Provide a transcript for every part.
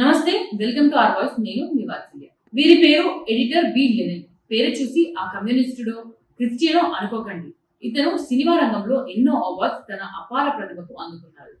నమస్తే welcome to are voice. నేను మీ వాత్సల్య. వీరి పేరు ఎడిటర్ బి లెనిన్ పేరు చూసి ఆ కమ్యూనిస్టుడో క్రిస్టియనో అనుకోకండి. ఇతను సినిమా రంగంలో ఎన్నో అవార్డ్స్ తన అపార ప్రతిభకు అందుకున్నారు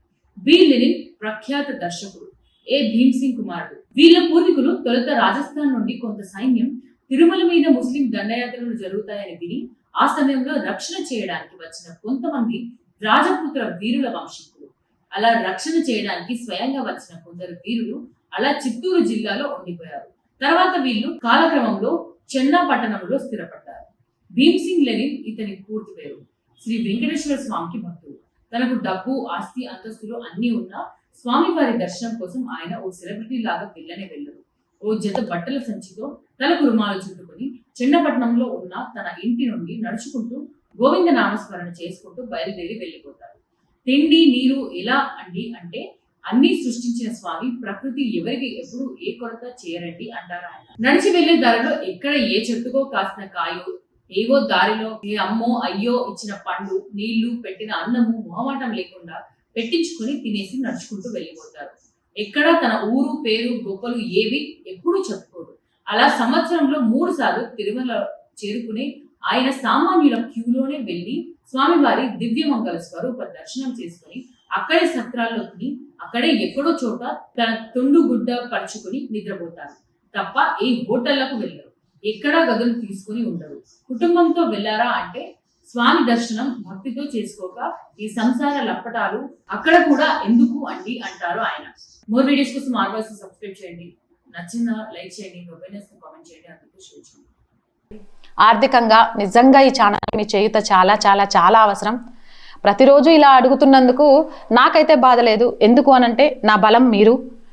బి లెనిన్ ప్రఖ్యాత దర్శకుడు. ఏ భీమ్ సింగ్ కుమారుడు? వీళ్ళ పూర్వీకులు తొలుత రాజస్థాన్ నుండి కొంత సైన్యం తిరుమల మీద ముస్లిం దండయాత్రలు జరుగుతాయని విని ఆ సమయంలో రక్షణ చేయడానికి వచ్చిన కొంతమంది రాజపుత్ర వీరుల వంశీకులు. అలా రక్షణ చేయడానికి స్వయంగా వచ్చిన కొందరు వీరులు అలా చిత్తూరు జిల్లాలో ఉండిపోయారు. తర్వాత వీళ్ళు కాలక్రమంలో చెన్నా పట్టణంలో స్థిరపడ్డారు. భీమ్సింగ్ లెనిన్ ఇతని పూర్తి పేరు. శ్రీ వెంకటేశ్వర స్వామికి భక్తుడు. తనకు డబ్బు ఆస్తి అంతస్తులు అన్నీ ఉన్నా స్వామి వారి దర్శనం కోసం ఆయన ఓ సెలబ్రిటీ లాగా వెళ్ళనే వెళ్ళరు. ఓ జత బట్టల సంచితో తలకు రుమాలు చుట్టుకుని చెన్నపట్నంలో ఉన్న తన ఇంటి నుండి నడుచుకుంటూ గోవింద నామస్మరణ చేసుకుంటూ బయలుదేరి వెళ్ళిపోతారు. తిండి నీరు ఎలా అండి అంటే అన్ని సృష్టించిన స్వామి ప్రకృతి ఎవరికి ఎప్పుడు ఏ కొరత చేయరండి అంటారు ఆయన. నడిచి వెళ్ళే దారిలో ఎక్కడ ఏ చెట్టుకో కాసిన కాయో ఏవో దారిలో ఏ అమ్మో అయ్యో ఇచ్చిన పండు నీళ్ళు పెట్టిన అన్నము మొహమాటం లేకుండా పెట్టించుకుని తినేసి నడుచుకుంటూ వెళ్ళిపోతారు. ఎక్కడ తన ఊరు పేరు గొప్పలు ఏవి ఎప్పుడూ చెప్పుకోరు. అలా సంవత్సరంలో మూడు సార్లు తిరుమల చేరుకుని ఆయన సామాన్యుల క్యూలోనే వెళ్ళి స్వామివారి దివ్యమంగళ స్వరూప దర్శనం చేసుకుని అక్కడే సత్రాల్లో తిని అక్కడే ఎక్కడో చోట తన తుండు గుడ్డ పరుచుకుని నిద్రపోతారు. తప్ప ఏ హోటళ్ళకు వెళ్ళరు. ఎక్కడా గదులు తీసుకుని ఉండరు. కుటుంబంతో వెళ్ళారా అంటే స్వామి దర్శనం భక్తితో చేసుకోక ఈ సంసార లప్పటాలు అక్కడ కూడా ఎందుకు అండి అంటారు ఆయన. మోర్ వీడియోస్ కోసం ఆర్వాస్ సబ్స్క్రైబ్ చేయండి. నచ్చిన లైక్ చేయండి. మీ ఒపీనియన్స్ కామెంట్ చేయండి. అందుకు షేర్ చేయండి. ఆర్థికంగా నిజంగా ఈ ఛానల్ మీ చేయుత చాలా చాలా చాలా అవసరం. ప్రతిరోజు ఇలా అడుగుతున్నందుకు నాకైతే బాధ లేదు. ఎందుకు అనంటే నా బలం మీరు.